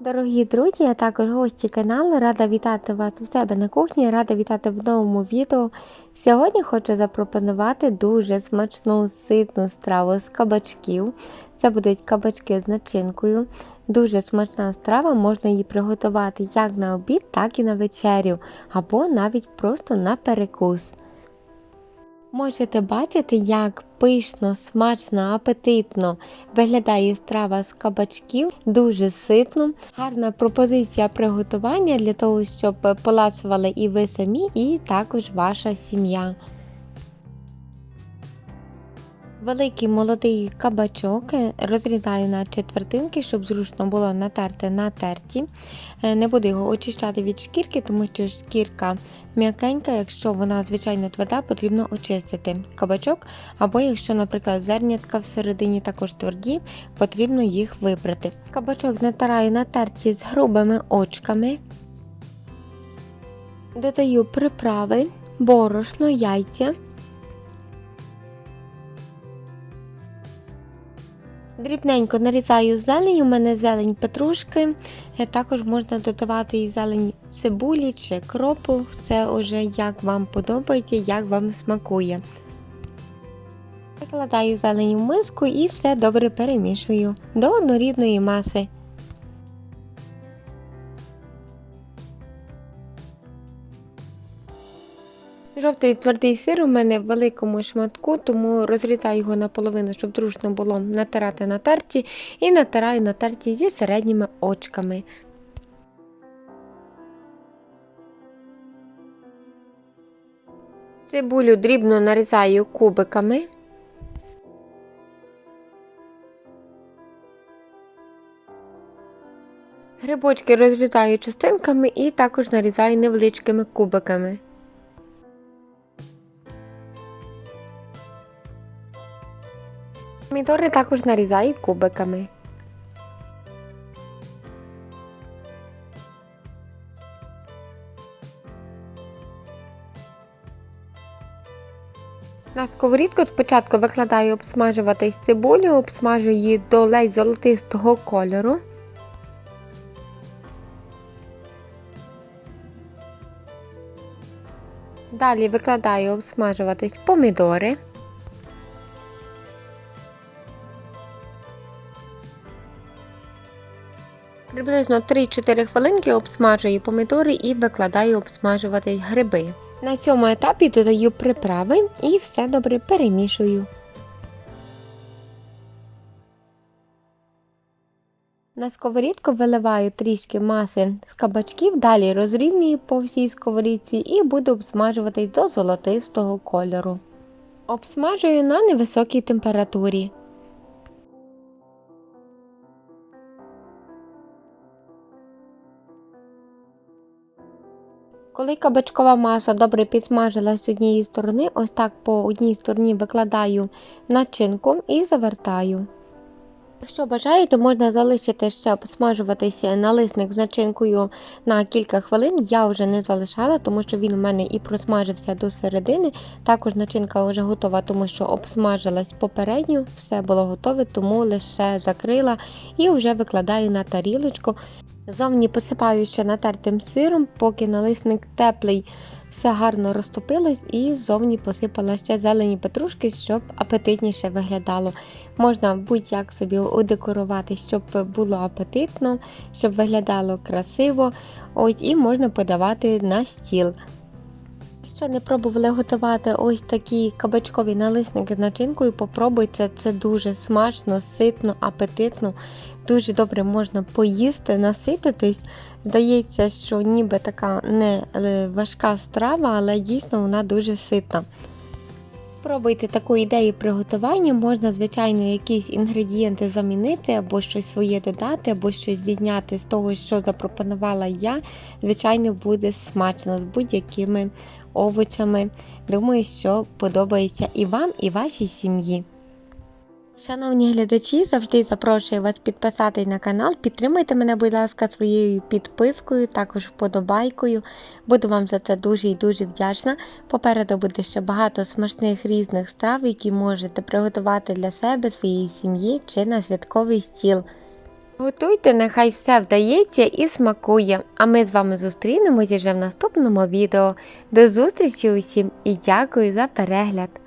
Дорогі друзі, а також гості каналу, рада вітати вас у себе на кухні, рада вітати в новому відео. Сьогодні хочу запропонувати дуже смачну ситну страву з кабачків. Це будуть кабачки з начинкою. Дуже смачна страва, можна її приготувати як на обід, так і на вечерю, або навіть просто на перекус. Можете бачити, як пишно, смачно, апетитно виглядає страва з кабачків, дуже ситно. Гарна пропозиція приготування для того, щоб поласували і ви самі, і також ваша сім'я. Великий молодий кабачок розрізаю на четвертинки, щоб зручно було натерти на терті. Е, Не буду його очищати від шкірки, тому що шкірка м'якенька, якщо вона звичайно тверда, потрібно очистити кабачок. Або якщо, наприклад, зернятка всередині також тверді, потрібно їх вибрати. Кабачок натираю на терці з грубими очками. Додаю приправи, борошно, яйця. Дрібненько нарізаю зелень, у мене зелень петрушки, Е, також можна додавати і зелень цибулі чи кропу, це вже як вам подобається, як вам смакує. Викладаю зелень в миску і все добре перемішую до однорідної маси. Жовтий твердий сир у мене в великому шматку, тому розрізаю його наполовину, щоб зручно було натирати на терті, і натираю на терті зі середніми очками. Цибулю дрібно нарізаю кубиками. Грибочки розрізаю частинками і також нарізаю невеличкими кубиками. Помідори також нарізаю кубиками. На сковорідку спочатку викладаю обсмажуватись цибулю, обсмажую її до ледь золотистого кольору. Далі викладаю обсмажуватись помідори. Приблизно 3-4 хвилинки обсмажую помідори і викладаю обсмажувати гриби. На цьому етапі додаю приправи і все добре перемішую. На сковорідку виливаю трішки маси з кабачків, далі розрівнюю по всій сковорідці і буду обсмажувати до золотистого кольору. Обсмажую на невисокій температурі. Коли кабачкова маса добре підсмажилась з однієї сторони, ось так по одній стороні викладаю начинку і завертаю. Якщо бажаєте, можна залишити ще посмажуватися налисник з начинкою на кілька хвилин. Я вже не залишала, тому що він у мене і просмажився до середини. Також начинка вже готова, тому що обсмажилась попередньо, все було готове, тому лише закрила і вже викладаю на тарілочку. Зовні посипаю ще натертим сиром, поки налисник теплий, все гарно розтопилось і зовні посипала ще зелені петрушки, щоб апетитніше виглядало. Можна будь-як собі удекорувати, щоб було апетитно, щоб виглядало красиво. Ось і можна подавати на стіл. Якщо не пробували готувати ось такі кабачкові налисники з начинкою, попробуйте, це дуже смачно, ситно, апетитно, дуже добре можна поїсти, насититись. Здається, що ніби така не е, важка страва, але дійсно вона дуже ситна. Спробуйте таку ідею приготування, можна, звичайно, якісь інгредієнти замінити, або щось своє додати, або щось відняти з того, що запропонувала я. Звичайно, буде смачно з будь-якими овочами. Думаю, що подобається і вам, і вашій сім'ї. Шановні глядачі, завжди запрошую вас підписатись на канал. Підтримайте мене, будь ласка, своєю підпискою, також вподобайкою. Буду вам за це дуже і дуже вдячна. Попереду буде ще багато смачних різних страв, які можете приготувати для себе, своєї сім'ї чи на святковий стіл. Готуйте, нехай все вдається і смакує. А ми з вами зустрінемося вже в наступному відео. До зустрічі усім і дякую за перегляд!